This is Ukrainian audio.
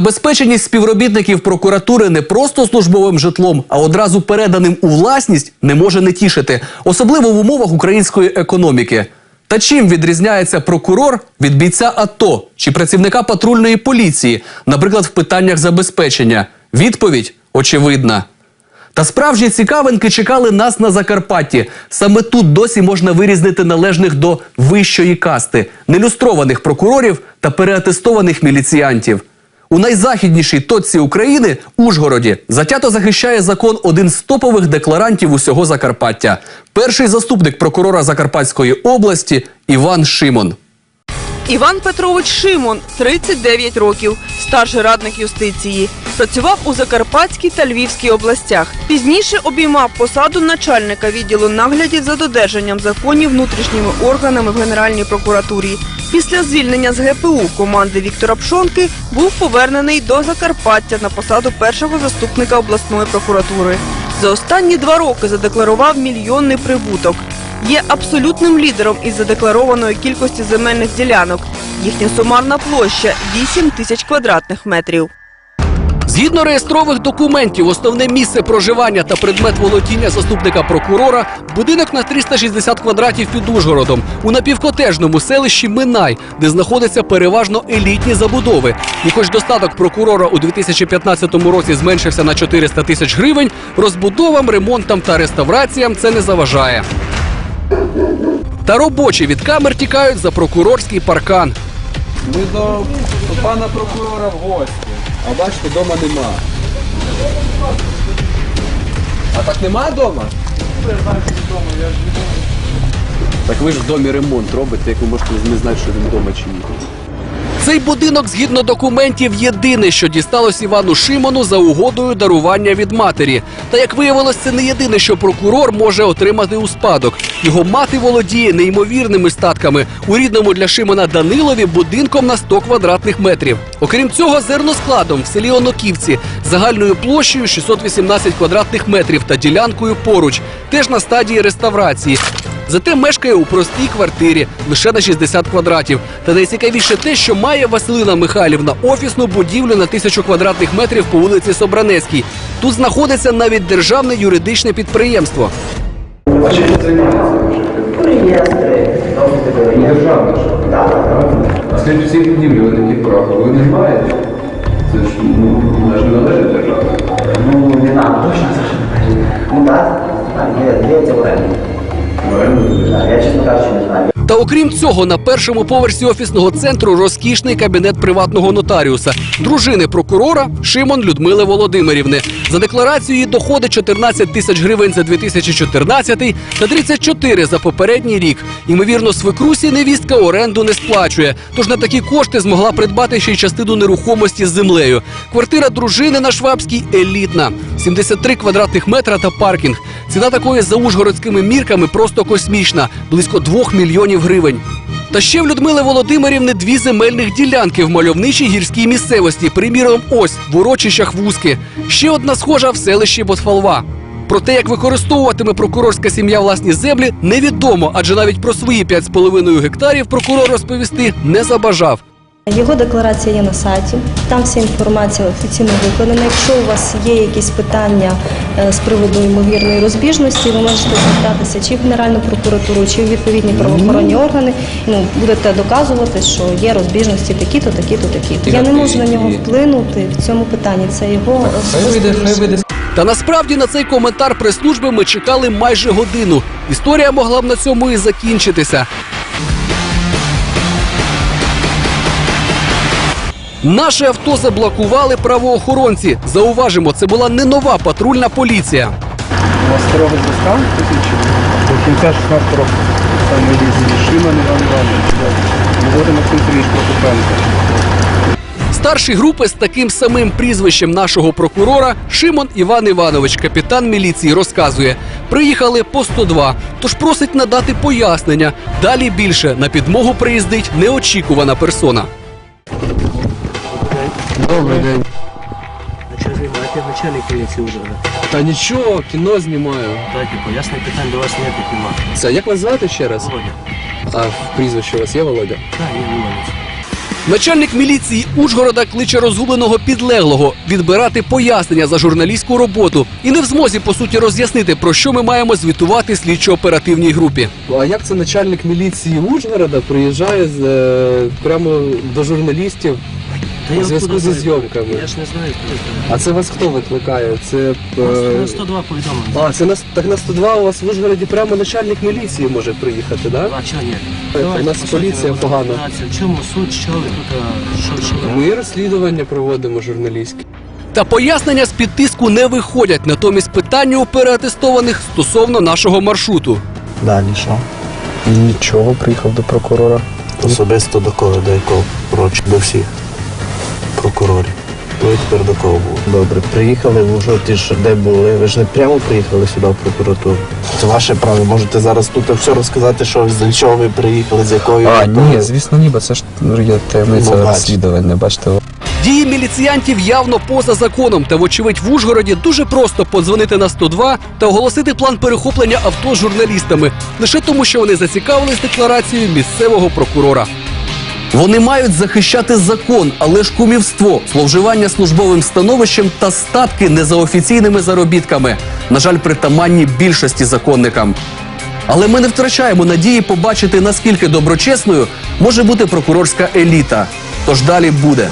Забезпеченість співробітників прокуратури не просто службовим житлом, а одразу переданим у власність не може не тішити, особливо в умовах української економіки. Та чим відрізняється прокурор від бійця АТО чи працівника патрульної поліції, наприклад, в питаннях забезпечення? Відповідь очевидна. Та справжні цікавинки чекали нас на Закарпатті. Саме тут досі можна вирізнити належних до вищої касти, нелюстрованих прокурорів та переатестованих міліціянтів. У найзахіднішій точці України Ужгороді затято захищає закон один з топових декларантів усього Закарпаття. Перший заступник прокурора Закарпатської області Іван Шимон. Іван Петрович Шимон, 39 років, старший радник юстиції. Працював у Закарпатській та Львівській областях. Пізніше обіймав посаду начальника відділу наглядів за додержанням законів внутрішніми органами в Генеральній прокуратурі. Після звільнення з ГПУ команди Віктора Пшонки був повернений до Закарпаття на посаду першого заступника обласної прокуратури. За останні два роки задекларував мільйонний прибуток. Є абсолютним лідером із задекларованої кількості земельних ділянок. Їхня сумарна площа 8 тисяч квадратних метрів. Згідно реєстрових документів, основне місце проживання та предмет володіння заступника прокурора будинок на 360 квадратів під Ужгородом у напівкотежному селищі Минай, де знаходяться переважно елітні забудови. І хоч достаток прокурора у 2015 році зменшився на 400 тисяч гривень, розбудовам, ремонтам та реставраціям це не заважає. Та робочі від камер тікають за прокурорський паркан. Ми до, пана прокурора в гості. А бачите, вдома нема. А так нема вдома? Так ви ж в домі ремонт робите, як ви можете не знати, що він вдома чи ні. Цей будинок, згідно документів, єдине, що дісталось Івану Шимону за угодою дарування від матері. Та як виявилось, це не єдине, що прокурор може отримати у спадок. Його мати володіє неймовірними статками у рідному для Шимона Данилові будинком на 100 квадратних метрів. Окрім цього, зерноскладом в селі Оноківці загальною площею 618 квадратних метрів та ділянкою поруч, теж на стадії реставрації. Зате мешкає у простій квартирі лише на 60 квадратів. Та найцікавіше те, що має Василина Михайлівна офісну будівлю на тисячу квадратних метрів по вулиці Собранецькій. Тут знаходиться навіть державне юридичне підприємство. А чим ви займаєтеся? Реєстри, Ну, державне ж. А слід всі будівлі ви такі права. Ви не маєте? Це ж ну, вона ж не належить державі. ну не нам точно це ж не. Ну так, так, є, є це Та окрім цього, на першому поверсі офісного центру розкішний кабінет приватного нотаріуса, дружини прокурора Шимон Людмили Володимирівни. За декларацією її доходи 14 тисяч гривень за 2014 та 34 за попередній рік. Ймовірно, свекрусі невістка оренду не сплачує. Тож на такі кошти змогла придбати ще й частину нерухомості з землею. Квартира дружини на Швабській елітна. 73 квадратних метра та паркінг. Ціна такої за ужгородськими мірками просто космічна близько 2 мільйонів гривень. Та ще в Людмили Володимирівни дві земельних ділянки в мальовничій гірській місцевості. Приміром, ось в урочищах вузки. Ще одна схожа в селищі Ботфалва. Про те, як використовуватиме прокурорська сім'я власні землі, невідомо, адже навіть про свої 5,5 гектарів прокурор розповісти не забажав. Його декларація є на сайті, там вся інформація офіційно викладена. Якщо у вас є якісь питання е, з приводу ймовірної розбіжності, ви можете звертатися чи в Генеральну прокуратуру, чи в відповідні правоохоронні органи. Ну, будете доказувати, що є розбіжності такі-то, такі-то, такі-то. Я не можу на нього вплинути в цьому питанні. Це його. Та насправді на цей коментар прес-служби ми чекали майже годину. Історія могла б на цьому і закінчитися. Наше авто заблокували правоохоронці. Зауважимо, це була не нова патрульна поліція. У вас строго застав тисячі до кінця 16 року. Там міліції Шиман Іван Іванович, Володимир Максим Сергійович Прокопенко. Старший групи з таким самим прізвищем нашого прокурора Шимон Іван Іванович, капітан міліції, розказує: приїхали по 102, тож просить надати пояснення. Далі більше на підмогу приїздить неочікувана персона. Добрий день. А що знімаєте начальник поліції вже? Та нічого, кіно знімаю. Дайте пояснення питань до вас ніяких нема. Це як вас звати ще раз? Володя. А прізвище у вас є Володя? Так, є Іванович. Начальник міліції Ужгорода кличе розгубленого підлеглого відбирати пояснення за журналістську роботу і не в змозі по суті роз'яснити, про що ми маємо звітувати слідчо-оперативній групі. А як це начальник міліції Ужгорода приїжджає з, е, прямо до журналістів? Та У зв'язку зі зйомками. Я ж не знаю, хто це. А це вас хто викликає? Це е, на 102 повідомлення. а, це на так на 102 у вас в Ужгороді прямо начальник міліції може приїхати, да? А чого ні? у нас по поліція погана. В чому суть, що ви тут, а, що, що ви? Ми розслідування проводимо журналістське. Та пояснення з під тиску не виходять, натомість питання у переатестованих стосовно нашого маршруту. Далі що? Нічого, приїхав до прокурора. Особисто до кого, до якого? Коротше, до всіх прокурорів. Ви тепер до кого був? Добре, приїхали в Ужгород, ж де були. Ви ж не прямо приїхали сюди в прокуратуру. Це ваше право. Можете зараз тут все розказати, що з чого ви приїхали, з якою. А, ні, звісно, ні, бо це ж ну, є таємниця Ну, розслідування, бачите. Дії міліціянтів явно поза законом, та вочевидь в Ужгороді дуже просто подзвонити на 102 та оголосити план перехоплення авто з журналістами, лише тому, що вони зацікавились декларацією місцевого прокурора. Вони мають захищати закон, але ж кумівство, зловживання службовим становищем та статки не за офіційними заробітками. На жаль, притаманні більшості законникам. Але ми не втрачаємо надії побачити, наскільки доброчесною може бути прокурорська еліта. Тож далі буде.